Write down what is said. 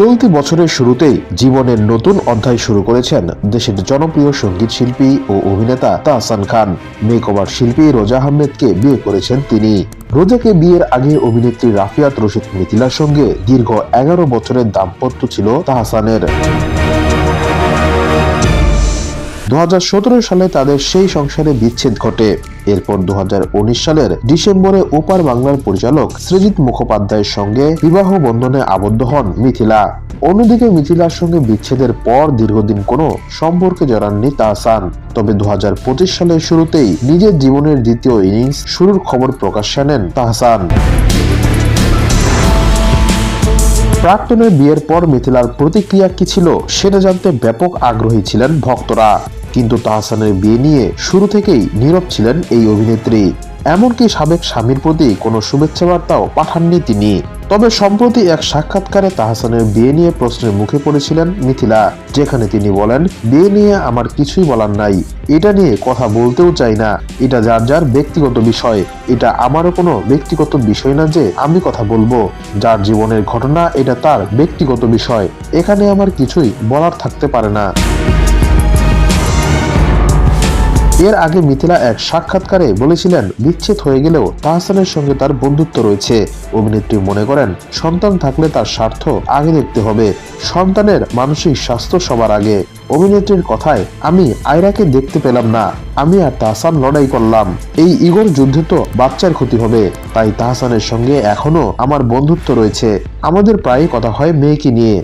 চলতি বছরের শুরুতেই জীবনের নতুন অধ্যায় শুরু করেছেন দেশের জনপ্রিয় সংগীত শিল্পী ও অভিনেতা তাহসান খান। মেকওভার শিল্পী রোজা আহমেদকে বিয়ে করেছেন তিনি। রোজাকে বিয়ের আগে অভিনেত্রী রাফিয়াত রশিদ মিথিলার সঙ্গে দীর্ঘ এগারো বছরের দাম্পত্য ছিল তাহসানের। দু হাজার সতেরো সালে তাদের সেই সংসারে বিচ্ছেদ ঘটে। এরপর দু হাজার উনিশ সালের ডিসেম্বরে ওপার বাংলার পরিচালক সৃজিত মুখোপাধ্যায়ের সঙ্গে বিবাহ বন্ধনে আবদ্ধ হন মিথিলা। অন্যদিকে মিথিলার সঙ্গে বিচ্ছেদের পর দীর্ঘদিন কোনো সম্পর্কে জড়াননি তাহসান। তবে দু হাজার পঁচিশ সালের শুরুতেই নিজের জীবনের দ্বিতীয় ইনিংস শুরুর খবর প্রকাশ্যে আনেন তাহসান। প্রাক্তনের বিয়ের পর মিথিলার প্রতিক্রিয়া কি ছিল সেটা জানতে ব্যাপক আগ্রহী ছিলেন ভক্তরা। কিন্তু তাহসানের বিয়ে নিয়ে শুরু থেকেই নীরব ছিলেন এই অভিনেত্রী। এমনকি সাবেক স্বামীর প্রতি কোনো শুভেচ্ছা বার্তাও পাঠাননি তিনি। তবে সম্প্রতি এক সাক্ষাৎকারে তাহসানের বিয়ে নিয়ে প্রশ্নের মুখে পড়েছিলেন মিথিলা, যেখানে তিনি বলেন, বিয়ে নিয়ে আমার কিছুই বলার নাই। এটা নিয়ে কথা বলতেও চাই না। এটা যার যার ব্যক্তিগত বিষয়। এটা আমারও কোনো ব্যক্তিগত বিষয় না যে আমি কথা বলব। যার জীবনের ঘটনা এটা তার ব্যক্তিগত বিষয়। এখানে আমার কিছুই বলার থাকতে পারে না। এর আগে মিথিলা এক সাক্ষাৎকারে বলেছিলেন বিচ্ছেদ হয়ে গেলেও তাহসানের সঙ্গে তার বন্ধুত্ব রয়েছে। অভিনেত্রী মনে করেন, সন্তান থাকলে তার স্বার্থ আগে দেখতে হবে। সন্তানের মানসিক স্বাস্থ্য সবার আগে। অভিনেত্রীর কথায়, আমি আয়রাকে দেখতে পেলাম না। আমি আর তাহসান লড়াই করলাম। এই ইগোর যুদ্ধে তো বাচ্চার ক্ষতি হবে। তাই তাহসানের সঙ্গে এখনও আমার বন্ধুত্ব রয়েছে। আমাদের প্রায়ই কথা হয় মেয়েকে নিয়ে।